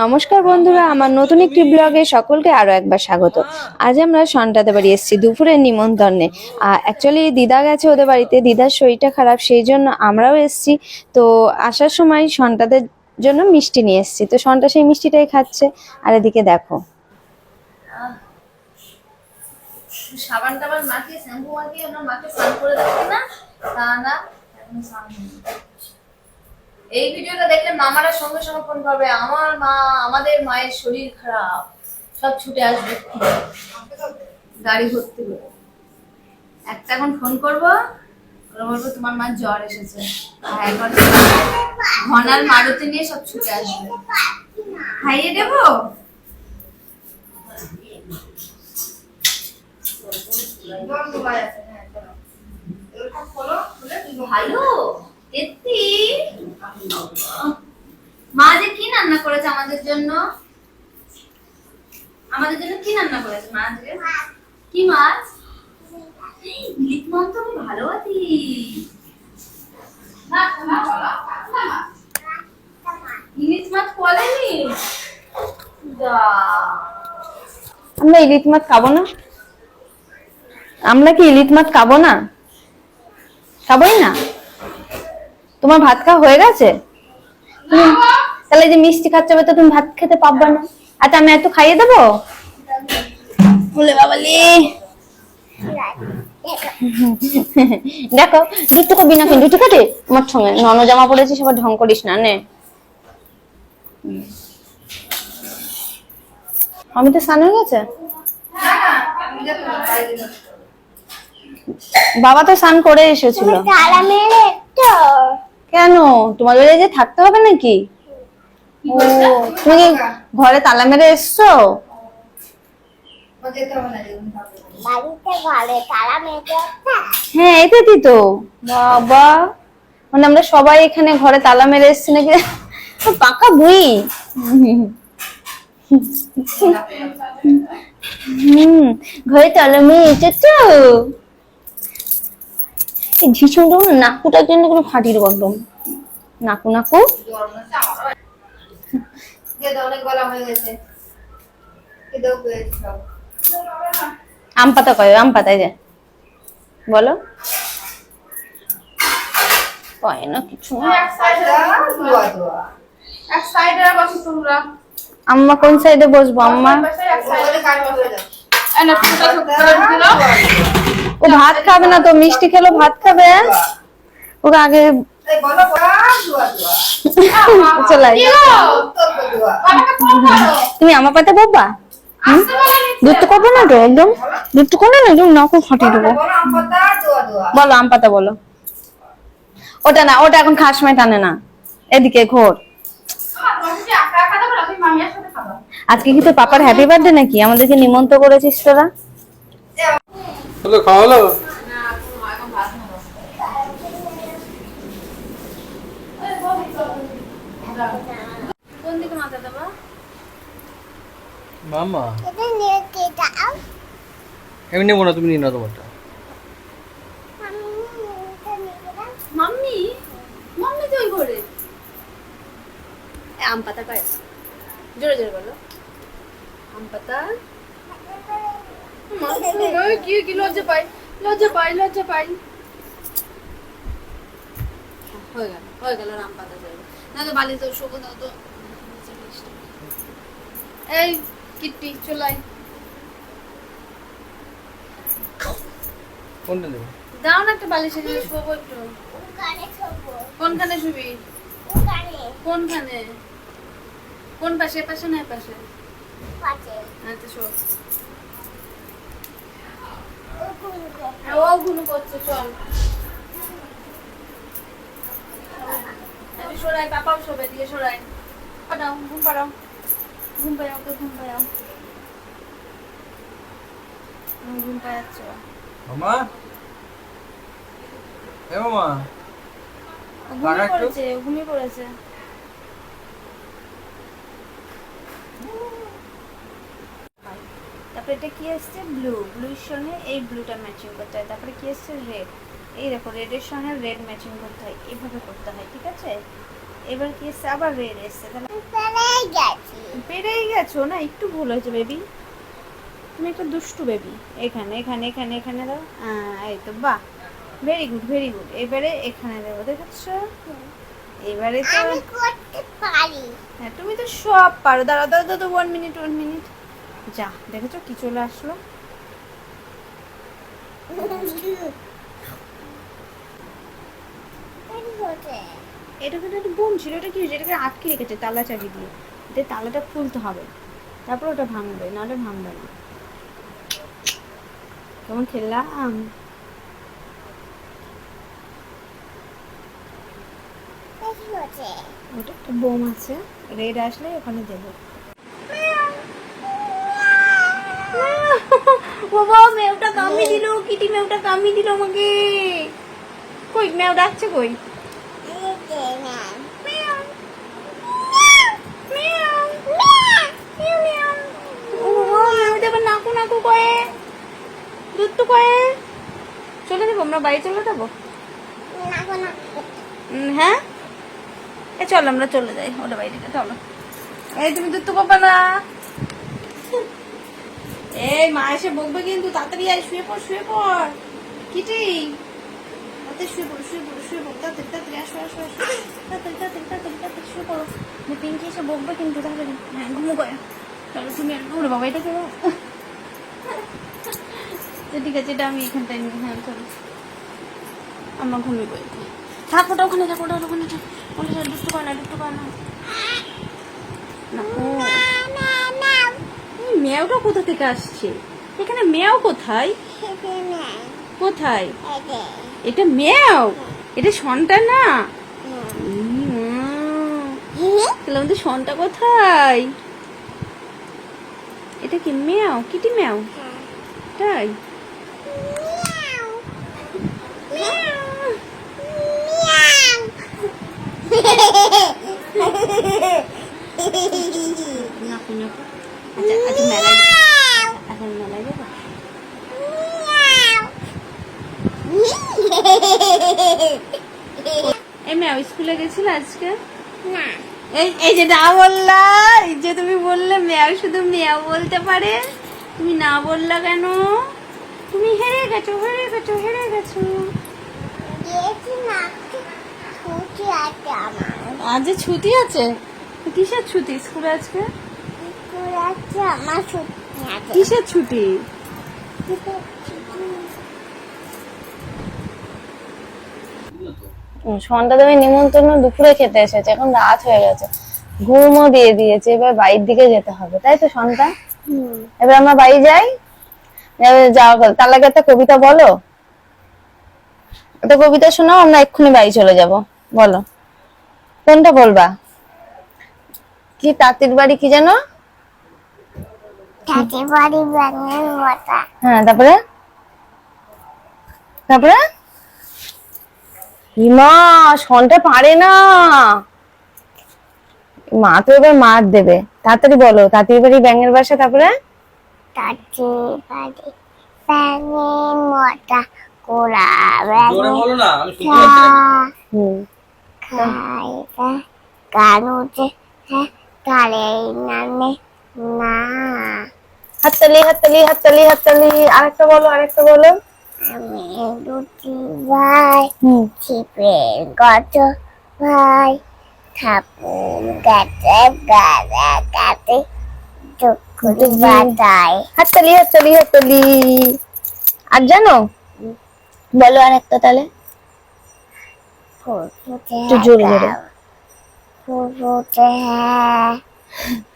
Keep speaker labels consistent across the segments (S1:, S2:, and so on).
S1: নমস্কার বন্ধুরা, আমার নতুন একটি ব্লগে সকলকে আরও একবার স্বাগত। আজ আমরা সন্টাতে বাড়ি এসেছি দুপুরের নিমন্ত্রণে। অ্যাকচুয়ালি দিদা গেছে ওদের বাড়িতে, দিদার শরীরটা খারাপ, সেই জন্য আমরাও এসেছি। তো আসার সময় সন্টাদের জন্য মিষ্টি নিয়ে এসেছি। তো সন্টা সেই মিষ্টিটাই খাচ্ছে। আর এদিকে দেখো।
S2: সাবান টাবান মাখিয়ে শ্যাম্পু মাখিয়ে ওনার মাকে স্নান করে দেবেন না? তা না, এখন স্নান। এই ভিডিওটা দেখলে মামারা সঙ্গে সঙ্গে ফোন করবে, আমার মা, আমাদের মায়ের শরীর খারাপ, সব ছুটে আসবে। গাড়ি ভর্তি করে একটা এখন ফোন করব বলব তোমার মার জ্বর এসেছে। ঘনার মারুতি নিয়ে সব ছুটে আসবে। খাইয়ে দেবো? ভালো এত্তি মা যে কি রান্না করেছে আমাদের জন্য? আমাদের জন্য কি রান্না করেছে মা কি মাছ? ভালো আছি।
S1: আমরা ইলিশ মাছ খাব না। আমরা কি ইলিশ মাছ খাব না? খাবোই না? তোমার ভাত খাওয়া হয়ে গেছে? তাহলে যে মিষ্টি খাচ্ছে তো তুমি ভাত খেতে পারবে না। আচ্ছা আমি একটু খাইয়ে দেবো? বলে বাবালি। দেখো দুটো কবি না কিন্তু ঠিক আছে আমার সঙ্গে। নন জামা পড়েছি সবার ঢং করিস না, নে। আমি তো স্নান হয়ে গেছে? বাবা তো স্নান করে এসেছিল। কেন? তোমাদের এই যে থাকতে হবে নাকি? ও তুমি ঘরে তালা মেরে এসছো? হ্যাঁ এটাই তো। বাবা। মানে আমরা সবাই এখানে ঘরে তালা মেরে এসছি নাকি? তো পাকা বুই হুম ঘরে তালা মেরে এসেছ? এই ঝিসুম নাকুটার জন্য কোনো দেবো একদম। নাকু নাকু। আম পাতা কয়, আম পাতায় যায় বলো। কয় না, কিছু আম্মা কোন সাইডে বসবো, আম্মা? ও ভাত খাবে না তো মিষ্টি খেলো ভাত খাবে। ওকে আগে তুমি আমার পাতে বলবা দুধ করব না তো একদম? দুধ না একদম নাকু ফাটিয়ে দেবো।
S2: বলো আমপাতা দোয়া দোয়া।
S1: বলো আম পাতা বলো। ওটা না ওটা এখন খাস টানে না। এদিকে ঘোর। আজকে কি তোর পাপার হ্যাপি বার্থডে নাকি? আমাদেরকে নিমন্ত্রণ করেছিস তোরা?
S3: হলো খাওয়া হলো? মামা। এমনি নেব তুমি নিয়ে নাও
S2: মাম্মি? মাম্মি তো ওই ঘরে। আম পাতা পায় জোরে জোরে বলো। আম পাতা কি কি লজ্জা পাই? লজ্জা পাই লজ্জা পাই। হয়ে গেল হয়ে গেল আম পাতা না তো বালি তো শোকো দাও তো এই কিট্টি চলাই
S3: কোনটা নেব
S2: দাও না একটা বালিশে দিয়ে শোবো একটু। কোনখানে শুবি? কোনখানে? কোন পাশে এ পাশে না পাশে?
S4: পাশে।
S2: আচ্ছা শো
S4: ওখানে
S2: হ্যাঁ, ও ঘুমো করছে চল। আমি সরাই পাপাও শোবে দিয়ে সরাই। পাঠাও ঘুম পাড়াও। ঘুম পাড়াও তো ঘুম পাড়াও। ঘুম পাড়াচ্ছ।
S3: মামা? এ মামা।
S2: ঘুমিয়ে। পড়েছে ঘুমিয়ে পড়েছে। তারপরে এটা কি আসছে? ব্লু ব্লুর সঙ্গে এই ব্লুটা ম্যাচিং করতে হয়। তারপরে কি আসছে? রেড এই দেখো রেডের সঙ্গে রেড ম্যাচিং করতে হয়। এভাবে করতে হয় ঠিক আছে? এবার কি এসছে আবার রেড এসছে।
S4: চলে গেছো।
S1: না? একটু ভুল হয়েছে বেবি তুমি একটা দুষ্টু বেবি এখানে এখানে এখানে এখানে দাও। এই তো বাহ। ভেরি গুড ভেরি গুড এবারে এখানে দেবো দেখেছ? এবারে তো
S4: আমি করতে পারি।
S1: হ্যাঁ তুমি তো সব পারো। দাঁড়াও দাঁড়াও দাঁড়াও ওয়ান মিনিট ওয়ান মিনিট যা, দেখেছ কি চলে আসলো? এটা কিন্তু একটা ছিল, এটা কি এটাকে আটকে রেখেছে তালা চাবি দিয়ে তালাটা খুলতে হবে। তারপর ওটা ভাঙবে, নাহলে ভাঙবে না। কেমন খেললাম? ওটা একটা বোম আছে, রেড আসলে ওখানে দেবো। বাবা মেউটা কামড়ে দিল, কিটি মেউটা কামড়ে দিল আমাকে। কই মেউ ডাকছে কই? নাকু নাকু করে। দুধ তো করে। চলে যাব, আমরা বাড়ি চলে যাব? হ্যাঁ? এ, চল, আমরা চলে যাই, ওটা বাইরে চলো। এই তুমি দুধ তো পাবা না। এই, মা এসে বকবে কিন্তু, তাড়াতাড়ি আয়, শুয়ে পড় শুয়ে পড়। কিটি? তাড়াতাড়ি শুয়ে পড়ো শুয়ে পড়ো শুয়ে পড়ো শুয়ে পড়ো। বকবে কিন্তু হ্যাঁ ঘুমো করে চলো তুমি ঠিক আছে, এটা আমি এখানটায় নিই হ্যাঁ আমার ঘুমিয়ে পড়েছি থাক ওখানে থাক ওখানে থাক। ওটা না না ও এই মেয়াওটা কোথা থেকে আসছে? এখানে মেয়াও কোথায়? কোথায়? এটা মেয়াও? এটা সনটা না? তাহলে আমাদের সনটা কোথায়? এটা কি মেয়াও? Kitty meow. তাই?
S4: মিয়াও।
S1: মেয়াও। আচ্ছা আচ্ছা মেলায় মেলায় যাব? এই মেয়াও স্কুলে গেছিল আজকে?
S4: না।
S1: এই এই যে না বললা এই যে তুমি বললে শুধু বলতে পারে। তুমি না বললা কেন? তুমি হেরে গেছো হেরে গেছো হেরে গেছো। আজ ছুটি আছে? কিসের ছুটি স্কুলে আজকে
S4: স্কুল আছে আমার ছুটি আছে
S1: কিসের ছুটি?
S2: সন্ধ্যা নিমন্ত্রণ দুপুরে খেতে এসেছে এখন রাত হয়ে গেছে। ঘুমও দিয়ে দিয়েছে এবার বাড়ির দিকে যেতে হবে তাই তো সন্ধ্যা? এবার আমরা বাড়ি যাই। এবার যাওয়ার কথা তার আগে একটা কবিতা বলো? একটা কবিতা শোনাও আমরা এক্ষুনি বাড়ি চলে যাব বলো। কোনটা বলবা? কি তাঁতির বাড়ি কি যেন?
S4: তাতে বাড়ি বাঙাল মতা
S2: হ্যাঁ তারপরে? তারপরে? হিমা শনটা পারে না। মা তো এবার মার দেবে। তাড়াতাড়ি বলো তাঁতির বাড়ি ব্যাঙের বাসা তারপরে?
S4: তাতে বাড়ি মতা কোলা কানুতে হ্যাঁ কালে নামে না।
S2: হাততালি হাততালি হাততালি হাততালি। আরেকটা বলো আরেকটা বলো।
S4: আমি দুটি ভাই চিপে গত ভাই ঠাকুর গাছে গাড়া গাতে দুকুরি বাতায়
S2: হাততালি হাততালি হাততালি। আর জানো? বলো আরেকটা তাহলে।
S4: ফুল ফুটে
S2: একটু জোরে জোরে।
S4: ফুল হ্যাঁ।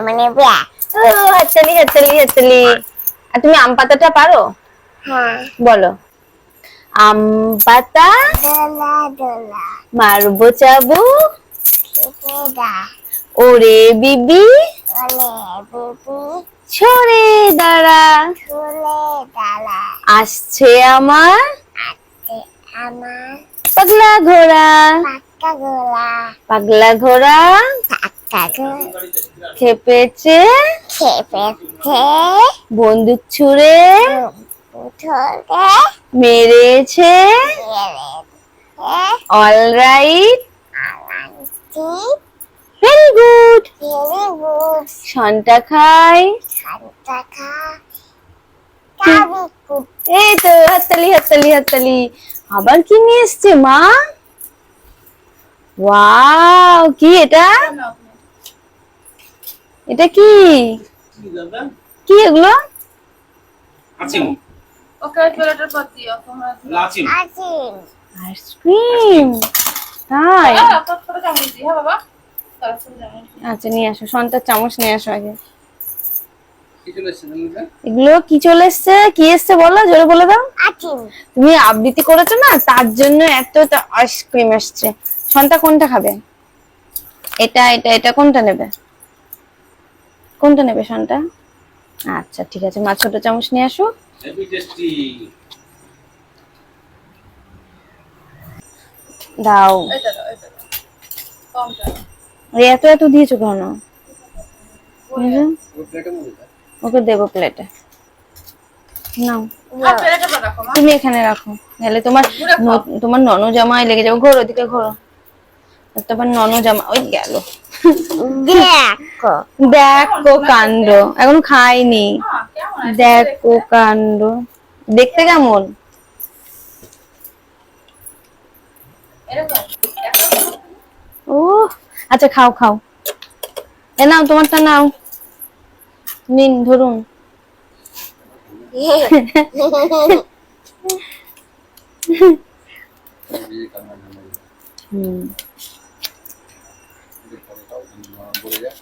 S4: মনে বিয়া
S2: ও, হাততালি হাততালি হাততালি আর তুমি আম পাতাটা পারো?
S4: হ্যাঁ।
S2: বলো। আম পাতা
S4: দোলা দোলা।
S2: মারবো চাবু। ওরে বিবি। ছড়ে দাঁড়া। আসছে আমার
S4: আমার
S2: পাগলা ঘোড়া।
S4: ঘোড়া
S2: পাগলা ঘোড়া?
S4: ঘোড়া।
S2: খেপেছে?
S4: খেপেছে।
S2: বন্দুক ছুড়ে? মেরেছে?
S4: Alright
S2: very good
S4: very good
S1: সন্টা খাই
S4: সন্টা খাই
S1: এই তো হাততালি হাততালি হাততালি। আবার কি নিয়ে এসছে মা? ওয়াও কি এটা? এটা কি? কি এগুলো? আইসক্রিম তাই?
S5: হ্যাঁ হ্যাঁ বাবা। তোর ছোট চামচ
S1: আচ্ছা নিয়ে আসো। সন্তার চামচ নিয়ে আসো আগে? এগুলো কি চলে এসছে? কি এসছে বলো? জোরে বলে দাও। তুমি আবৃত্তি করেছ না? তার জন্য এত আইসক্রিম এসছে। সন্তা কোনটা খাবে? এটা এটা এটা কোনটা নেবে? কোনটা নেবে সন্তা? আচ্ছা ঠিক আছে মা ছোট চামচ নিয়ে আসো। দাও।
S5: এটা দাও এটা দাও। কম দাও।
S1: এই এত এত দিয়েছ কেন। ওকে দেবো প্লেটে নাও। তুমি এখানে রাখো। নাহলে তোমার ন- তোমার নন জামাই লেগে যাবে। ঘোরো ওদিকে ঘোরো। তারপর নন জামা ওই গেল।
S4: দেখো।
S1: দেখো কাণ্ড এখন খাইনি।
S5: কেমন
S1: দেখো কাণ্ড। দেখতে কেমন? ও আচ্ছা খাও খাও। এ নাও তোমারটা নাও। নিন ধরুন। হুম
S3: এদের পরে খাও, নরম পড়ে যায়।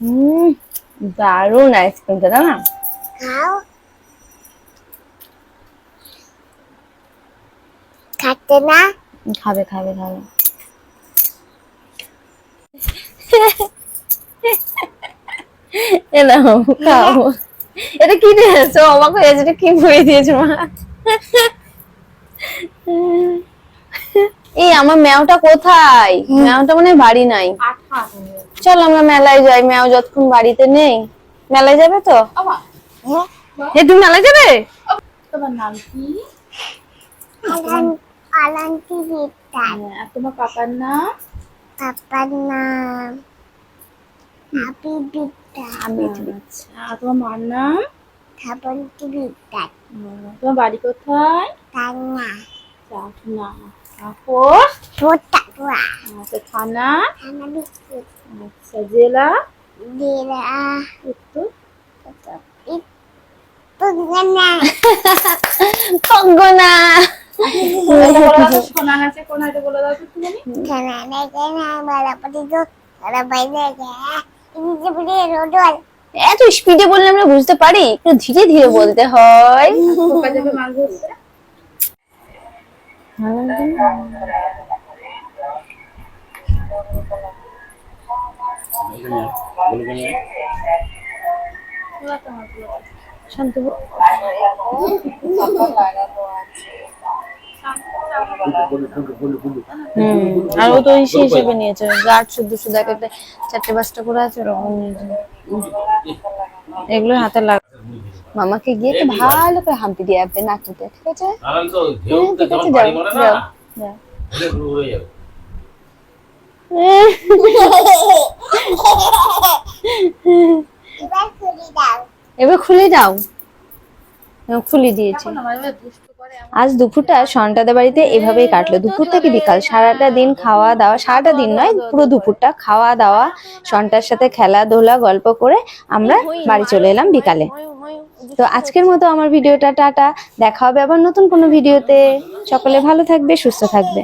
S1: হুম দারুণ আইসক্রিমটা তাই না
S4: খাও। খাতে না?
S1: খাবে খাবে খাবে। এ নাও খাও। এটা কি দিয়েছ? অবাক হয়ে যাচ্ছে এটা কি ভরে দিয়েছ মা? এই আমার ম্যাওটা কোথায়? ম্যাওটা মানে বাড়ি নাই। চল আমরা মেলায় যাই ম্যাও যতক্ষণ বাড়িতে নেই। মেলায় যাবে তো?
S4: হ্যাঁ
S1: এ তুমি মেলায় যাবে?
S5: তোমার নাম কি?
S4: আলান আলান্তি বিদ্যার।
S5: আর তোমার পাপার নাম?
S4: পাপার নাম হাবি বিদ্যার।
S5: আমি আচ্ছা তোমার মার নাম?
S4: খাবন্তি বিদ্যার।
S5: তোমার বাড়ি কোথায়?
S4: কান্না
S5: চাকনা তারপর
S4: ছোটা কুয়া
S5: আচ্ছা থানা
S4: খানা বিস্কুট
S5: আচ্ছা জেলা
S4: দিলা
S5: উত্তর
S4: পুঙ্গনা
S1: কঙ্গনা
S5: এটা বলে দাও তো, সোনা গাছে কোন এটা বলে দাও তো তুমি
S4: খানা দেখে না বলা পড়ি তো ওরা বাইরে যায় ইংরেজি পড়ে রোডল
S1: এত স্পিডে বললে আমরা বুঝতে পারি একটু ধীরে ধীরে বলতে হয়
S5: কোপা যাবে মাছ ধরতে
S3: এখানে আয়, বলে এখানে আয়।
S1: শান্ত আর ও তো হিসেবে হিসেবে নিয়েছে। গার্ড শুদ্ধ শুদ্ধ এক একটা চারটে পাঁচটা করে আছে ওরকম নিয়েছে এগুলো হাতে লাগ মামাকে গিয়ে একটু ভালো করে হাম্পি দিয়ে আসবে নাকিতে ঠিক আছে? হ্যাঁ, ঠিক আছে যাও যাও।
S4: এবার খুলি দাও।
S1: খুলে দিয়েছি। আজ দুপুরটা সন্তাদের বাড়িতে এভাবেই কাটলো। দুপুর থেকে বিকাল সারাটা দিন খাওয়া দাওয়া সারাটা দিন নয় পুরো দুপুরটা খাওয়া দাওয়া সন্তার সাথে খেলাধুলা গল্প করে আমরা বাড়ি চলে এলাম বিকালে। তো আজকের মতো আমার ভিডিওটা টাটা। দেখা হবে আবার নতুন কোনো ভিডিওতে। সকলে ভালো থাকবে, সুস্থ থাকবে।